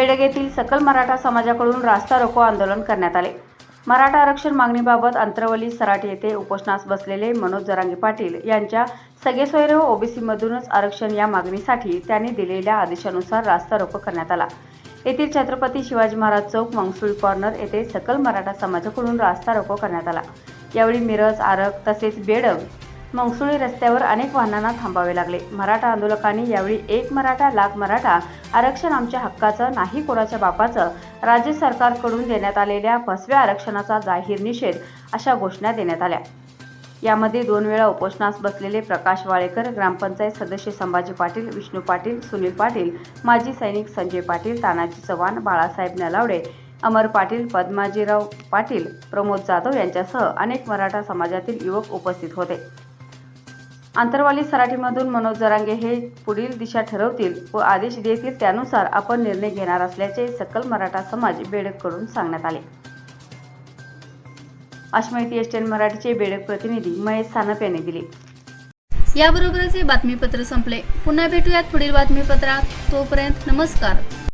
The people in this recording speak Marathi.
सकल मराठा समाजाकडून रास्ता रोको आंदोलन करण्यात आले. मराठा आरक्षण मागणीबाबत अंतरवली सराट येथे उपोषणास बसलेले मनोज जरांगे पाटील यांच्या सगळे सोयरे व ओबीसीमधूनच आरक्षण या मागणीसाठी त्यांनी दिलेल्या आदेशानुसार रास्ता रोको करण्यात आला. येथील छत्रपती शिवाजी महाराज चौक मंगसुळी कॉर्नर येथे सकल मराठा समाजाकडून रास्ता रोको करण्यात आला. यावेळी मिरज आरग तसेच बेडग मंगसुळी रस्त्यावर अनेक वाहनांना थांबावे लागले. मराठा आंदोलकांनी यावेळी एक मराठा लाख मराठा आरक्षण आमच्या हक्काचं नाही कोणाच्या बापाचं. राज्य सरकारकडून देण्यात आलेल्या फसव्या आरक्षणाचा जाहीर निषेध अशा घोषणा देण्यात आल्या. यामध्ये दोन वेळा उपोषणास बसलेले प्रकाश वाळेकर ग्रामपंचायत सदस्य संभाजी पाटील विष्णू पाटील सुनील पाटील माजी सैनिक संजय पाटील तानाजी चव्हाण बाळासाहेब नलावडे अमर पाटील पद्माजीराव पाटील प्रमोद जाधव यांच्यासह अनेक मराठा समाजातील युवक उपस्थित होते. आंतरवाली सराठीमधून मनोज जरांगे हे पुढील दिशा ठरवतील व आदेश देतील त्यानुसार आपण निर्णय घेणार असल्याचे सकल मराठा समाज बेडककडून सांगण्यात आले. अशी माहिती एसटीएन मराठीचे बेडक प्रतिनिधी महेश सानप यांनी दिली. याबरोबरच हे बातमीपत्र संपले. पुन्हा भेटूयात पुढील बातमीपत्रात. तोपर्यंत नमस्कार.